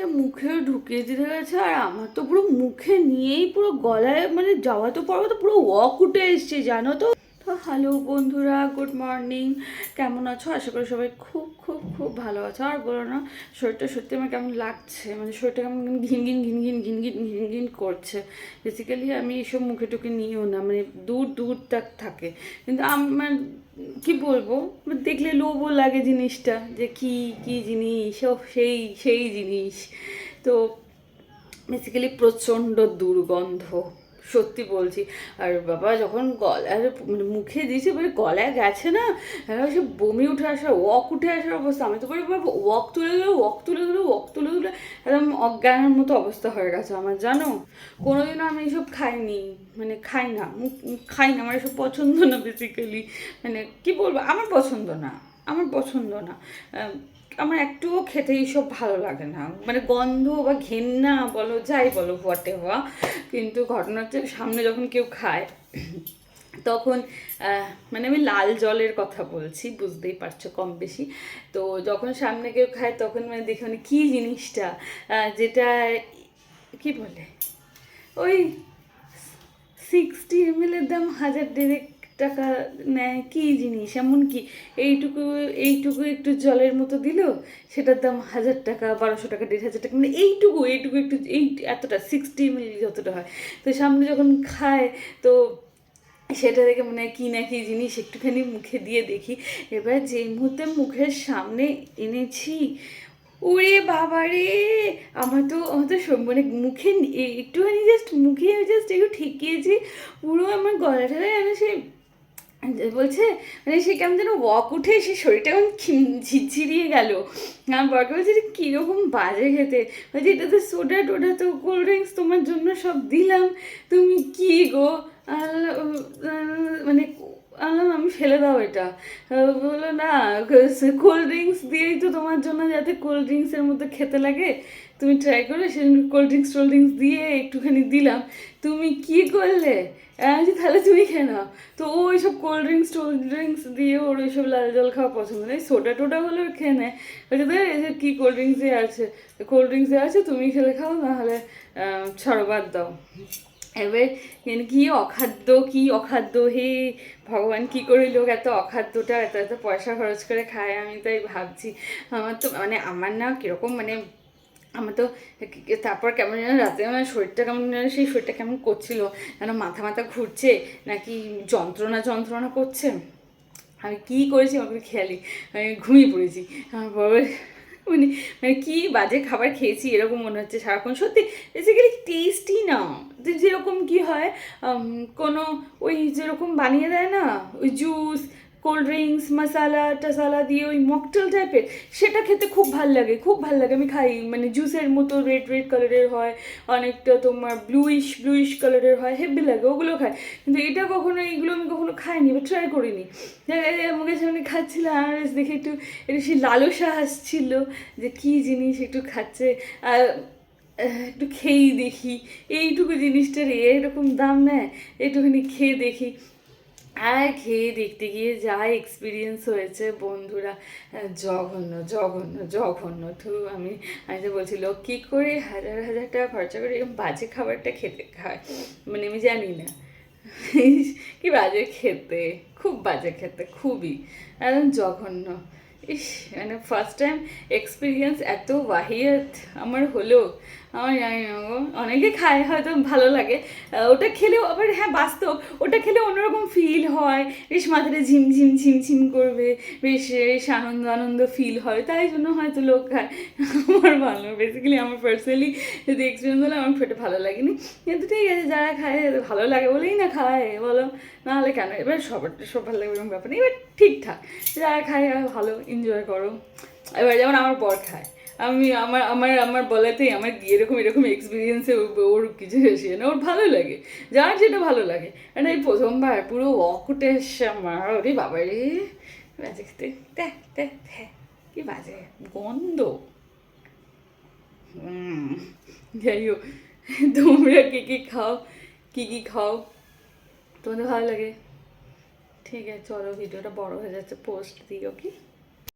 মানে মুখে ঢুকিয়ে দিতে গেছে আর আমার তো পুরো মুখে নিয়েই পুরো গলায় মানে যাওয়া তো পড়া তো পুরো ওয়াক উঠে এসছে, জানো তো? হ্যালো বন্ধুরা, গুড মর্নিং। কেমন আছো? আশা করি সবাই খুব খুব খুব ভালো আছো। আর বলো না, শরীরটা সত্যি আমার কেমন লাগছে? মানে শরীরটা কেমন ঘিন ঘিন ঘিন ঘিন ঘিন ঘিন ঘিন ঘিন করছে। বেসিক্যালি আমি এইসব মুখে টুকে নিও না মানে দূর দূর তাক থাকে। কিন্তু আমার, কি বলব? দেখলে লোভও লাগে জিনিসটা, যে কি কি জিনিস? ও সেই সেই জিনিস। তো বেসিক্যালি প্রচণ্ড দুর্গন্ধ। সত্যি বলছি। আর বাবা যখন গলার মানে মুখে দিয়েছে মানে গলায় গেছে না? সে বমি উঠে আসার ওয়াক উঠে আসার অবস্থা। আমি তো বাবা ওয়াক তুলে দিল ওয়াক তুলে দিল ওয়াক তুলে দিলে। একদম অজ্ঞানের মতো অবস্থা হয়ে গেছে আমার, জানো? কোনোদিনও আমি এসব খাইনি মানে খাই না খাই না, আমার এসব পছন্দ না বেসিক্যালি মানে কি বলব, আমার পছন্দ না। আমার পছন্দ না। আমার একটুও খেতে এইসব ভালো লাগে না। মানে গন্ধ বা ঘেন্না বলো, যাই বলো হোয়াট হওয়া। কিন্তু ঘটনা হচ্ছে সামনে যখন কেউ খায়, তখন মানে আমি লাল জলের কথা বলছি, বুঝতেই পারছ কম বেশি। তো যখন সামনে কেউ খায়, তখন মানে দেখি মানে কী জিনিসটা যেটা কি বলে? ওই সিক্সটি এমএলের দাম হাজার দেড়েক টাকা নেয় কী জিনিস? এমন কি এইটুকু এইটুকু একটু জলের মতো দিল, সেটার দাম হাজার টাকা, বারোশো টাকা, দেড় হাজার টাকা মানে এইটুকু এইটুকু একটু, এই এতটা সিক্সটি এমএল যতটা হয়। তো সামনে যখন খায়, তো সেটা দেখে মানে কি না কি জিনিস, একটুখানি মুখে দিয়ে দেখি। এবার যেই মুহূর্তে মুখের সামনে এনেছি, ওরে বাবা রে! আমার তো আমার তো মানে মুখে, একটুখানি জাস্ট মুখে জাস্ট একটু ঠেকিয়েছি, পুরো আমার গলাটা যেন সে বলছে মানে সে কেমন যেন ওয়াক উঠে সে শরীরটা কেমন ঝিরঝিরিয়ে গেল। আমার বরকে বলছে যে, কীরকম বাজে খেতে। বলছে, এটা তো সোডা টোডা তো কোল্ড ড্রিঙ্কস তোমার জন্য সব দিলাম। তুমি কী গো? মানে আল্লাহ আমি, ফেলে দাও এটা। বলল, না কোল্ড ড্রিঙ্কস দিয়েই তো তোমার জন্য যাতে কোল্ড ড্রিঙ্কসের মধ্যে খেতে লাগে। তুমি ট্রাই করো সে কোল্ড ড্রিঙ্কস টোল্ড ড্রিঙ্কস দিয়ে একটুখানি দিলাম। তুমি কি করলে? আমি তাহলে তুমি খেয়ে নাও। তো ও ওইসব কোল্ড ড্রিঙ্কস টোল্ড ড্রিঙ্কস দিয়ে ওর ওইসব লাল জল খাওয়া পছন্দ নেই। সোডা টোডা হলে খেয়ে নেয়। বলছে এই যে কী কোল্ড ড্রিঙ্কস দিয়ে আছে। কোল্ড ড্রিঙ্কস দিয়ে আছে, তুমি খেলে খাও নাহলে ছাড়ো, বাদ দাও। এবার কি অখাদ্য কি অখাদ্য? হে, ভগবান কি করে লোক এত অখাদ্যটা, এত এত পয়সা খরচ করে খায়, আমি তাই ভাবছি। আমার তো মানে আমার না কীরকম মানে আমার তো তারপর কেমন যেন রাতে আমার শরীরটা কেমন যেন, সেই শরীরটা কেমন করছিল? যেন মাথা মাথা ঘুরছে, নাকি যন্ত্রণা যন্ত্রণা করছে? আমি কী করেছি আমার খেয়ালি। আমি ঘুমিয়ে পড়েছি। আমার মানে মানে কি বাজে খাবার খেয়েছি এরকম মনে হচ্ছে সারাক্ষণ। সত্যি বেসিক্যালি টেস্টি না। যেরকম কি হয় কোনো ওই যেরকম বানিয়ে দেয় না, ওই জুস কোল্ড ড্রিঙ্কস মশালা টসালা দিয়ে ওই মকটেল টাইপের সেটা খেতে খুব ভালো লাগে, খুব ভালো লাগে। আমি খাই মানে জুসের মতো রেড রেড কালারের হয়, অনেকটা তোমার ব্লুইশ ব্লুইশ কালারের হয় হেভি লাগে, ওগুলো খাই। কিন্তু এটা কখনো, এইগুলো আমি কখনো খাইনি বা ট্রাই করিনি। আমাকে সামনে খাচ্ছিলাম, আর দেখে একটু একটু সেই লালসা আসছিল যে কী জিনিস একটু খাচ্ছে, আর একটু খেয়েই দেখি। এইটুকু জিনিসটার এরকম দাম নেয় একটুখানি খেয়ে দেখি। আর খেয়ে দেখতে গিয়ে যা এক্সপিরিয়েন্স হয়েছে বন্ধুরা, জঘন্য জঘন্য জঘন্য। তো আমি আমি তো বলছি, লোক কী করে হাজার হাজার টাকা খরচা করে এরকম বাজে খাবারটা খেতে খায়? মানে আমি জানি না। কি বাজে খেতে, খুব বাজে খেতে, খুবই। একদম জঘন্য। ইস মানে ফার্স্ট টাইম এক্সপিরিয়েন্স এত ওয়াহিয়াত আমার হলো। আমার জানি না অনেকে খায়, হয়তো ভালো লাগে। ওটা খেলেও, আবার হ্যাঁ বাস্তব। ওটা খেলে অন্যরকম ফিল হয়। বেশ মাথাটা ঝিমঝিম ঝিমঝিম করবে। বেশ বেশ আনন্দ আনন্দ ফিল হয়। তাই জন্য হয়তো লোক খায়। আমার ভালো বেসিক্যালি আমার পার্সোনালি যদি এক্সপিরিয়েন্স হলে, আমার ফেটে ভালো লাগেনি। কিন্তু ঠিক আছে, যারা খায় ভালো লাগে বলেই না খায়, বলো। নাহলে কেন? এবার সবার সব ভালো লাগবে এরকম ব্যাপার নেই। এবার ঠিকঠাক। যারা খায়, ভালো এনজয় করো। এবার যেমন আমার বর খায়। আমি আমার আমার আমার বলাতেই, আমার এরকম এরকম এক্সপিরিয়েন্সে ওর কিছু এসে না, ওর ভালো লাগে। যার যেটা ভালো লাগে। এটা এই প্রথমবার পুরো অকুটে আমার, ওরে বাবা রে। বাজে খেতে। কি বাজে? গন্ধ। যাই হোক। তোমরা কী কী খাও? কী কী খাও? তোমাদের ভালো লাগে? ঠিক আছে, চলো, ভিডিওটা বড় হয়ে যাচ্ছে পোস্ট দিও, কি?